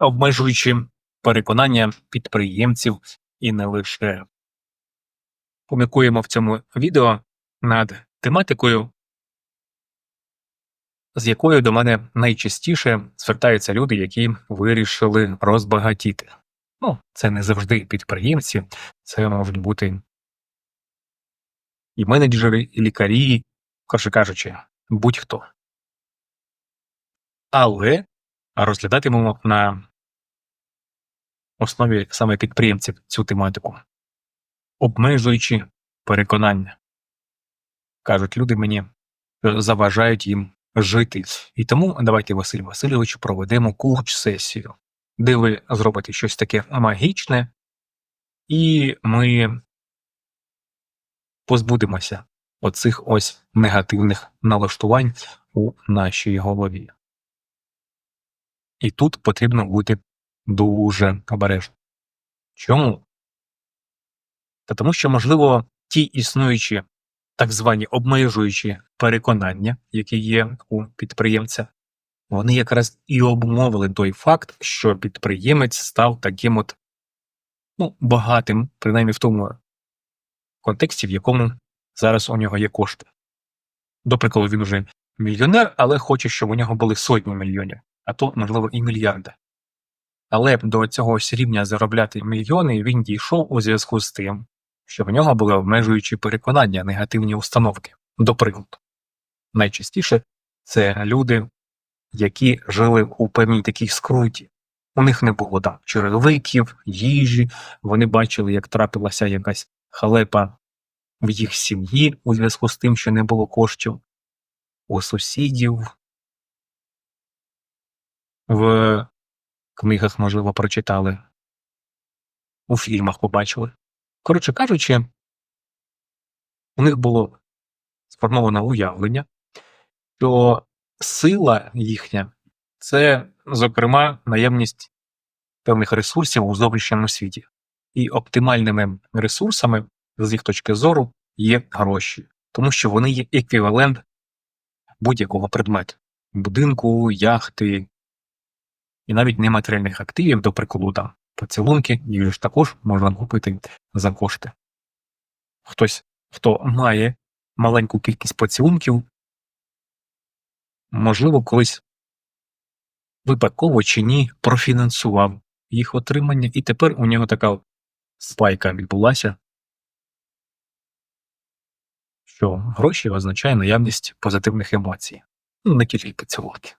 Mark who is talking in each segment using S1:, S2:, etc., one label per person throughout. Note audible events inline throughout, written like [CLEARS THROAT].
S1: обмежуючи переконання підприємців і не лише. Помікуємо в цьому відео над тематикою, з якою до мене найчастіше звертаються люди, які вирішили розбагатіти. Ну, це не завжди підприємці, це можуть бути і менеджери, і лікарі, коротше кажучи, будь-хто. Але розглядатимемо на основі саме підприємців цю тематику, обмежуючи переконання. Кажуть люди мені, що заважають їм жити. І тому давайте, Василь Васильович, проведемо куч-сесію, де ви зробите щось таке магічне, і ми позбудемося оцих ось негативних налаштувань у нашій голові. І тут потрібно бути дуже обережним. Чому? Та тому що, можливо, ті існуючі так звані обмежуючі переконання, які є у підприємця, вони якраз і обумовили той факт, що підприємець став таким от ну, багатим, принаймні в тому контексті, в якому зараз у нього є кошти. До прикладу, він уже мільйонер, але хоче, щоб у нього були сотні мільйонів, а то, можливо, і мільярди. Але до цього ось рівня заробляти мільйони він дійшов у зв'язку з тим, що в нього були обмежуючі переконання, негативні установки. До прикладу, найчастіше це люди, які жили у певній такій скруті. У них не було там черевиків, їжі, вони бачили, як трапилася якась халепа в їх сім'ї у зв'язку з тим, що не було коштів, у сусідів, в книгах, можливо, прочитали, у фільмах побачили. Коротше кажучи, у них було сформоване уявлення, що сила їхня це, зокрема, наявність певних ресурсів у зовнішньому світі. І оптимальними ресурсами, з їх точки зору, є гроші, тому що вони є еквівалент будь-якого предмету будинку, яхти і навіть нематеріальних активів, до прикладу, там поцілунки, їх ж також можна купити за кошти. Хтось, хто має маленьку кількість поцілунків, можливо, колись випадково чи ні профінансував їх отримання, і тепер у нього така спайка відбулася, що гроші означає наявність позитивних емоцій, ну не тільки поцілунки.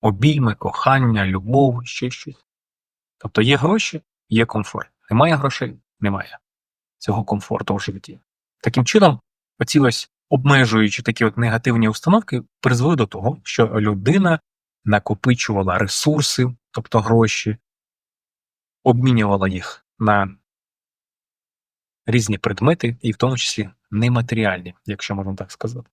S1: Обійми, кохання, любов, ще щось. Тобто є гроші, є комфорт. Немає грошей, немає цього комфорту в житті. Таким чином, оці ось обмежуючи такі от негативні установки, призвели до того, що людина накопичувала ресурси, тобто гроші, обмінювала їх на різні предмети, і в тому числі нематеріальні, якщо можна так сказати.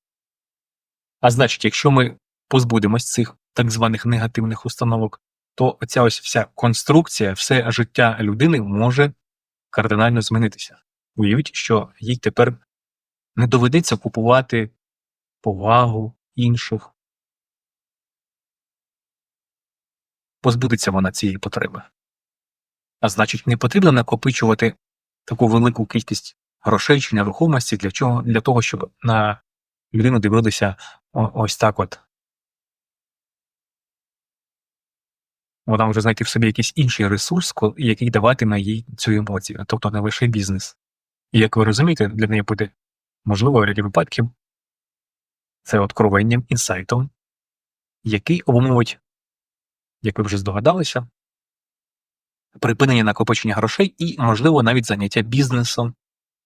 S1: А значить, якщо ми позбудемось цих так званих негативних установок, то ця ось вся конструкція, все життя людини може кардинально змінитися. Уявіть, що їй тепер не доведеться купувати повагу інших. Позбудеться вона цієї потреби. А значить, не потрібно накопичувати таку велику кількість грошей чи нерухомості для чого? Для того, щоб на людину дивилися ось так от. Вона може знайти в собі якийсь інший ресурс, який даватиме їй цю емоцію, тобто не лише бізнес. І як ви розумієте, для неї буде можливо в ряді випадків це откровенням, інсайтом, який обумовить, як ви вже здогадалися, припинення накопичення грошей і, можливо, навіть заняття бізнесом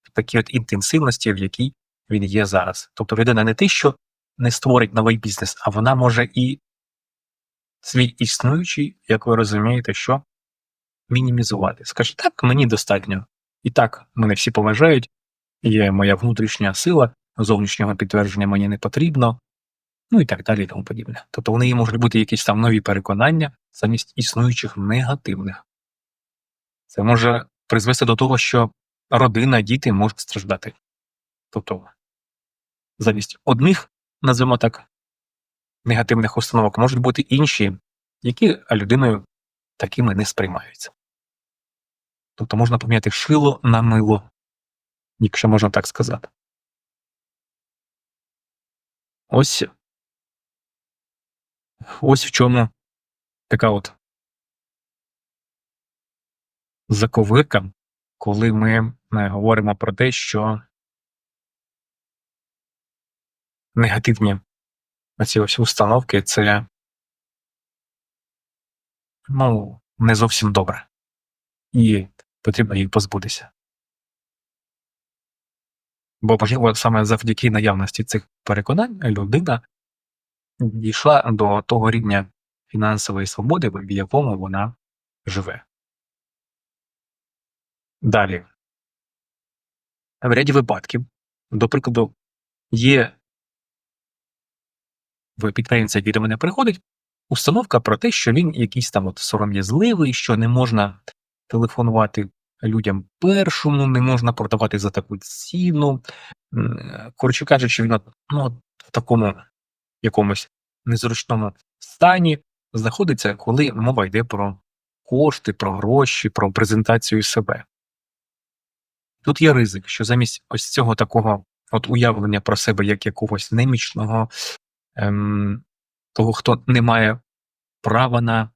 S1: в такій от інтенсивності, в якій він є зараз. Тобто людина не те, що не створить новий бізнес, а вона може і свій існуючий, як ви розумієте, що мінімізувати. Скаже, так, мені достатньо. І так, мене всі поважають, є моя внутрішня сила, зовнішнього підтвердження мені не потрібно, ну і так далі і тому подібне. Тобто в неї можуть бути якісь там нові переконання замість існуючих негативних. Це може призвести до того, що родина, діти можуть страждати. Тобто, замість одних, назвемо так, негативних установок можуть бути інші, які людиною такими не сприймаються. Тобто можна поміняти шило на мило, якщо можна так сказати. Ось ось в чому така от заковирка, коли ми е, говоримо про те, що негативні оці ось установки це ну, не зовсім добре. І потрібно їх позбутися. Бо, можливо, саме завдяки наявності цих переконань людина дійшла до того рівня фінансової свободи, в якому вона живе. Далі. В ряді випадків, до прикладу, є в підприємця, який до мене приходить, установка про те, що він якийсь там от сором'язливий, що не можна телефонувати людям першому, не можна продавати за таку ціну. Коротше кажучи, він ну, в такому якомусь незручному стані знаходиться, коли мова йде про кошти, про гроші, про презентацію себе. Тут є ризик, що замість ось цього такого от уявлення про себе як якогось немічного, ем, того, хто не має права на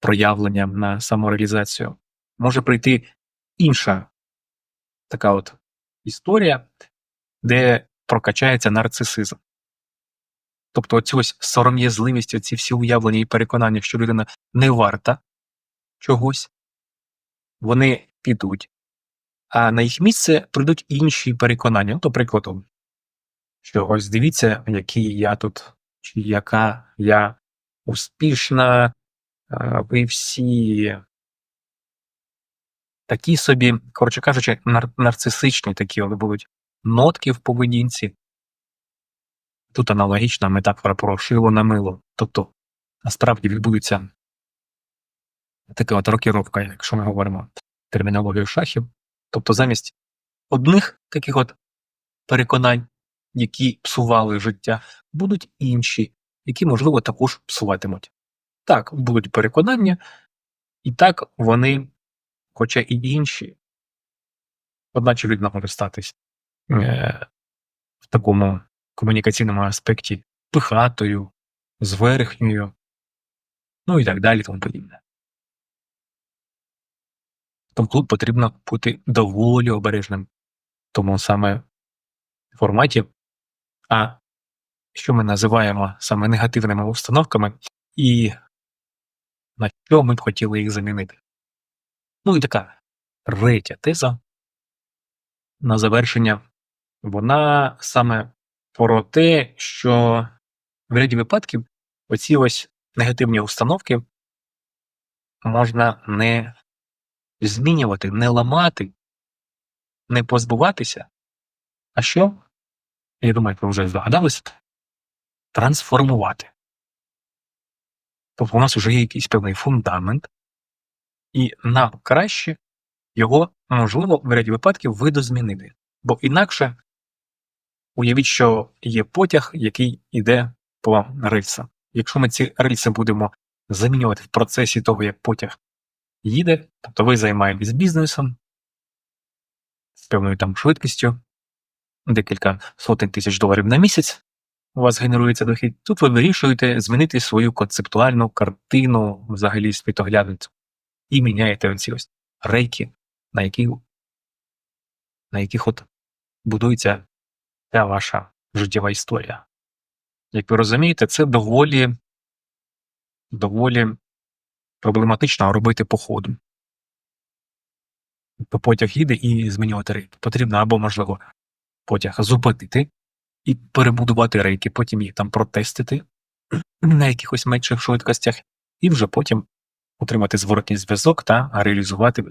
S1: проявлення, на самореалізацію, може прийти інша така от історія, де прокачається нарцисизм. Тобто оцю ось сором'язливість, оці всі уявлення і переконання, що людина не варта чогось, вони підуть, а на їх місце прийдуть інші переконання. Ну, до прикладу, що ось дивіться, який я тут, чи яка я успішна, ви всі такі собі, коротше кажучи, нар- нарцисичні такі от будуть нотки в поведінці. Тут аналогічна метафора про шило на мило. Тобто, насправді відбудеться така от рокіровка, якщо ми говоримо термінологію шахів. Тобто, замість одних таких от переконань, які псували життя, будуть інші, які, можливо, також псуватимуть. Так, будуть переконання, і так вони, хоча і інші, одначе людина може статись е, в такому комунікаційному аспекті пихатою, зверхньою, ну і так далі, тому подібне. Тому тут потрібно бути доволі обережним тому саме форматі, а що ми називаємо саме негативними установками, і на що ми б хотіли їх замінити. Ну і така третя теза на завершення, вона саме про те, що в ряді випадків оці ось негативні установки можна не змінювати, не ламати, не позбуватися, а що? Я думаю, ви вже здогадалися, трансформувати. Тобто у нас вже є якийсь певний фундамент, і нам краще його можливо в ряді випадків видозмінити. Бо інакше уявіть, що є потяг, який йде по рельсам. Якщо ми ці рельси будемо замінювати в процесі того, як потяг їде, тобто ви займаєтесь бізнесом з певною там швидкістю, декілька сотень тисяч доларів на місяць, у вас генерується дохід, тут ви вирішуєте змінити свою концептуальну картину, взагалі світоглядницю, і міняєте оці ось рейки, на які, на яких от будується ця ваша життєва історія. Як ви розумієте, це доволі, доволі проблематично робити по ходу. Потяг їде і змінювати рейки. Потрібно або, можливо, потяг зупинити і перебудувати рейки, потім їх там протестити [CLEARS THROAT] на якихось менших швидкостях, і вже потім отримати зворотній зв'язок та реалізувати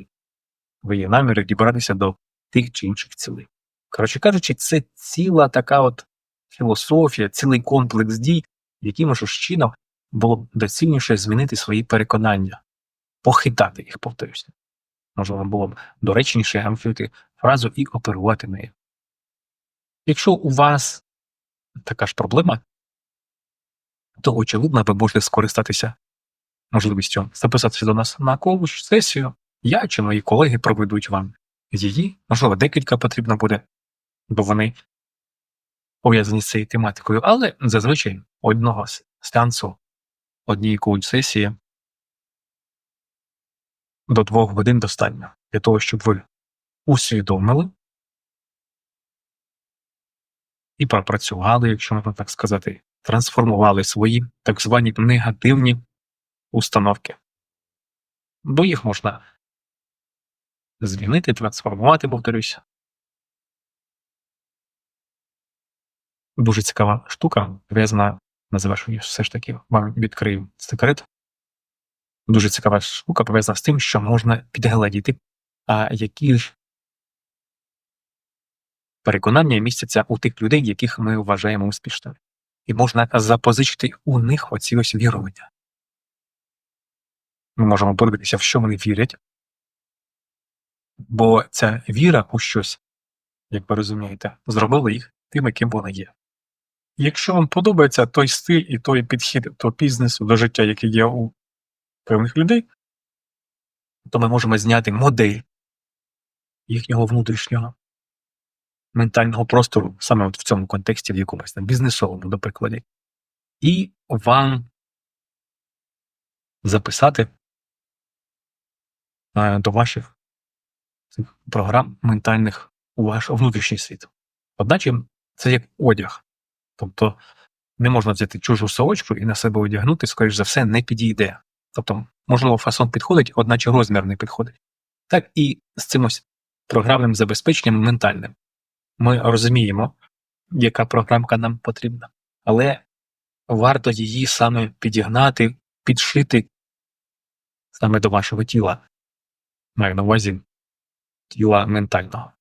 S1: свої наміри, дібратися до тих чи інших цілей. Коротше кажучи, це ціла така от філософія, цілий комплекс дій, яким ж чином було б доцільніше змінити свої переконання, похитати їх, повторюся. Можливо, було б доречніше амфіти фразу і оперувати нею. Якщо у вас така ж проблема, то очевидно ви можете скористатися можливістю записатися до нас на коуч сесію. Я чи мої колеги проведуть вам її, можливо, декілька потрібно буде, бо вони пов'язані з цією тематикою, але зазвичай одного сеансу, однієї коуч сесії до двох годин достатньо для того, щоб ви усвідомили і пропрацювали, якщо можна так сказати, трансформували свої так звані негативні установки. Бо їх можна змінити, трансформувати, повторюся. Дуже цікава штука, пов'язана на завершенні все ж таки вам відкрию секрет. Дуже цікава штука пов'язана з тим, що можна підгледіти, а які ж переконання містяться у тих людей, яких ми вважаємо успішними. І можна запозичити у них оці ось вірування. Ми можемо подивитися, в що вони вірять, бо ця віра у щось, як ви розумієте, зробила їх тим, яким вони є. Якщо вам подобається той стиль і той підхід до бізнесу, до життя, який є у певних людей, то ми можемо зняти модель їхнього внутрішнього ментального простору саме от в цьому контексті, в якомусь там бізнесовому, до прикладі, і вам записати е, до ваших цих програм ментальних у ваш внутрішній світ. Одначе це як одяг. Тобто не можна взяти чужу сорочку і на себе одягнути, скоріш за все, не підійде. Тобто, можливо, фасон підходить, одначе розмір не підходить. Так і з цим ось програмним забезпеченням ментальним. Ми розуміємо, яка програмка нам потрібна, але варто її саме підігнати, підшити саме до вашого тіла. Маю на увазі тіла ментального,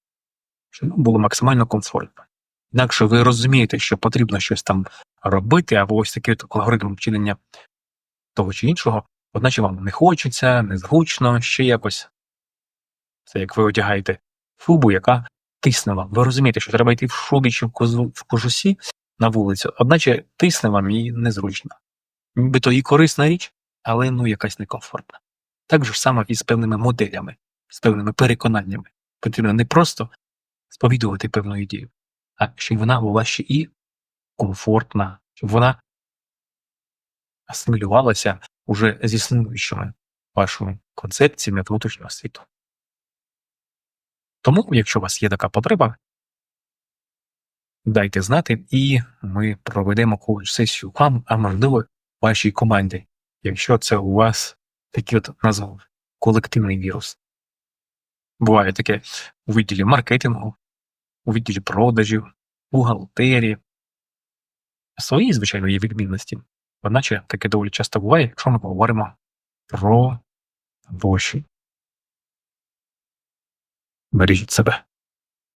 S1: щоб було максимально комфортно. Інакше ви розумієте, що потрібно щось там робити, або ось такий алгоритм вчинення того чи іншого, одначе вам не хочеться, незручно, ще якось. Це як ви одягаєте шубу, яка тисне вам. Ви розумієте, що треба йти в шубі чи в, козу, в кожусі на вулицю, одначе тисне вам і незручно. Нібито і корисна річ, але ну якась некомфортна. Так же саме і з певними моделями, з певними переконаннями. Потрібно не просто сповідувати певну ідею, а щоб вона була ще і комфортна, щоб вона асимілювалася уже з існуючими вашими концепціями внутрішнього світу. Тому, якщо у вас є така потреба, дайте знати, і ми проведемо коуч-сесію вам, а можливо, вашій команді, якщо це у вас такий от назвав колективний вірус. Буває таке у відділі маркетингу, у відділі продажів, бухгалтерії. Свої, звичайно, є відмінності. Одначе таке доволі часто буває, якщо ми говоримо про гроші. Бережіть себе.